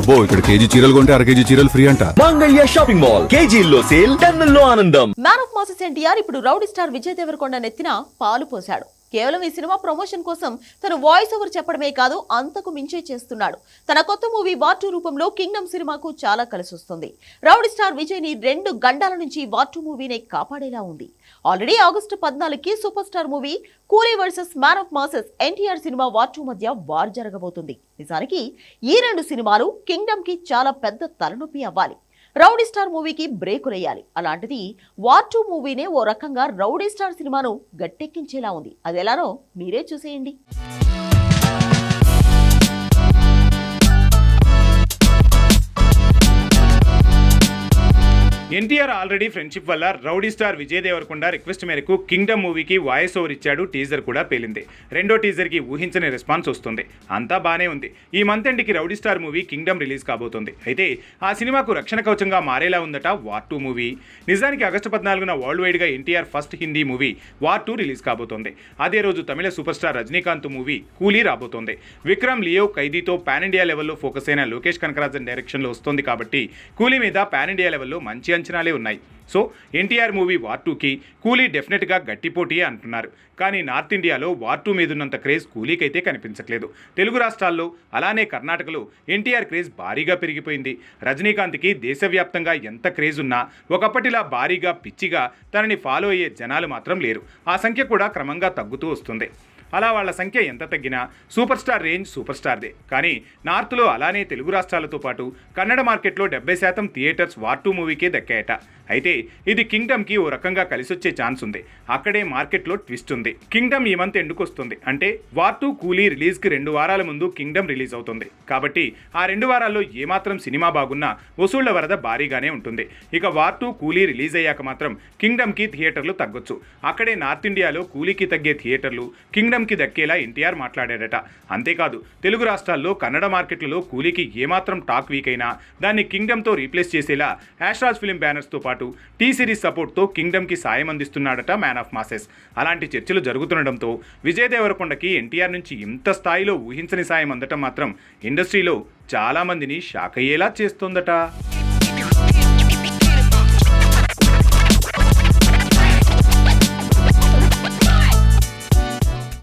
అబ్బో ఇక్కడ కేజీ చీరలు కొంటే అర కేజీ చీరలు ఫ్రీ అంట. Mangalya shopping mall. కేజీల్లో సేల్ టన్నుల్లో ఆనందం. మ్యాన్ ఆఫ్ మాసెస్ ఎన్టీఆర్ ఇప్పుడు రౌడీ స్టార్ విజయ్ దేవరకొండ నెత్తిన పాలు పోశాడు. కేవలం ఈ సినిమా ప్రమోషన్ కోసం తను వాయిస్ ఓవర్ చెప్పడమే కాదు అంతకు మించే చేస్తున్నాడు. తన కొత్త మూవీ వార్ టూ రూపంలో కింగ్డమ్ సినిమాకు చాలా కలిసొస్తుంది రౌడీ స్టార్ విజయ్ని రెండు గంటల నుంచి వార్ టూ మూవీని కాపాడేలా ఉంది. Already August పద్నాలుగుకి super star movie Coolie versus man of masses NTR cinema war two మధ్య వార్ జరగబోతుంది. నిజానికి ఈ రెండు సినిమాలు కింగ్డమ్కి చాలా పెద్ద తలనొప్పి అవ్వాలి. రౌడీ స్టార్ మూవీకి బ్రేకులేయాలి అలాంటిది వార్ టూ మూవీనే ఓ రకంగా రౌడీ స్టార్ సినిమాను గట్టెక్కించేలా ఉంది. అది ఎలానో మీరే చూసేయండి. ఎన్టీఆర్ ఆల్రెడీ ఫ్రెండ్షిప్ వల్ల rowdy star Vijay Devarakonda request మేరకు కింగ్డమ్ మూవీకి వాయిస్ ఓవర్ ఇచ్చాడు టీజర్ కూడా పేలింది. రెండో టీజర్కి ఊహించని రెస్పాన్స్ వస్తుంది. అంతా బానే ఉంది. ఈ month ఎండ్కి rowdy star movie Kingdom release కాబోతుంది. అయితే ఆ సినిమాకు రక్షణ కవచంగా మారేలా ఉందట వార్ టూ మూవీ. నిజానికి ఆగస్టు పద్నాలుగున వరల్డ్ వైడ్గా NTR first Hindi movie war two release కాబోతోంది. అదే రోజు తమిళ super star Rajinikanth movie Coolie రాబోతోంది. విక్రమ్ లియో ఖైదీతో పాన్ ఇండియా లెవెల్లో ఫోకస్ అయిన లోకేష్ కనకరాజన్ డైరెక్షన్లో వస్తోంది కాబట్టి కూలీ మీద పాన్ ఇండియా లెవెల్లో మంచి అంచనా అంచనాలే ఉన్నాయి. సో ఎన్టీఆర్ మూవీ వార్ టూకి కూలీ డెఫినెట్గా గట్టిపోటీ అంటున్నారు. కానీ నార్త్ ఇండియాలో వార్ టూ మీదున్నంత క్రేజ్ కూలీకైతే కనిపించట్లేదు. తెలుగు రాష్ట్రాల్లో అలానే కర్ణాటకలో ఎన్టీఆర్ క్రేజ్ భారీగా పెరిగిపోయింది. రజనీకాంత్కి దేశవ్యాప్తంగా ఎంత క్రేజ్ ఉన్నా ఒకప్పటిలా భారీగా పిచ్చిగా తనని ఫాలో అయ్యే జనాలు మాత్రం లేరు. ఆ సంఖ్య కూడా క్రమంగా తగ్గుతూ వస్తుంది. అలా వాళ్ళ సంఖ్య ఎంత తగ్గినా సూపర్ స్టార్ రేంజ్ సూపర్ స్టార్దే. కానీ నార్త్లో అలానే తెలుగు రాష్ట్రాలతో పాటు కన్నడ మార్కెట్లో డెబ్బై శాతం థియేటర్స్ వార్ టూ మూవీకే దక్కాయట. అయితే ఇది కింగ్డమ్కి ఓ రకంగా కలిసొచ్చే ఛాన్స్ ఉంది అక్కడే మార్కెట్లో ట్విస్ట్ ఉంది. కింగ్డమ్ ఈ మంత్ ఎందుకు వస్తుంది అంటే వార్ టూ కూలీ రిలీజ్కి రెండు వారాల ముందు కింగ్డమ్ రిలీజ్ అవుతుంది. కాబట్టి ఆ రెండు వారాల్లో ఏమాత్రం సినిమా బాగున్నా వసూళ్ళ వరద భారీగానే ఉంటుంది. ఇక వార్ టూ కూలీ రిలీజ్ అయ్యాక మాత్రం కింగ్డమ్కి థియేటర్లు తగ్గొచ్చు. అక్కడే నార్త్ ఇండియాలో కూలీకి తగ్గే థియేటర్లు కింగ్డమ్ కింగ్డమ్కి దక్కేలా ఎన్టీఆర్ మాట్లాడాడట అంతేకాదు తెలుగు రాష్ట్రాల్లో కన్నడ మార్కెట్లలో కూలీకి ఏమాత్రం టాక్ వీక్ అయినా దాన్ని కింగ్డమ్తో రీప్లేస్ చేసేలా యాష్రాజ్ ఫిలిం బ్యానర్స్తో పాటు టీ సిరీస్ సపోర్ట్తో కింగ్డమ్కి సాయం అందిస్తున్నాడట మ్యాన్ ఆఫ్ మాసెస్. అలాంటి చర్చలు జరుగుతుండడంతో విజయ్ దేవరకొండకి ఎన్టీఆర్ నుంచి ఇంత స్థాయిలో ఊహించని సాయం అందటం మాత్రం ఇండస్ట్రీలో చాలామందిని షాక్ అయ్యేలా చేస్తోందట.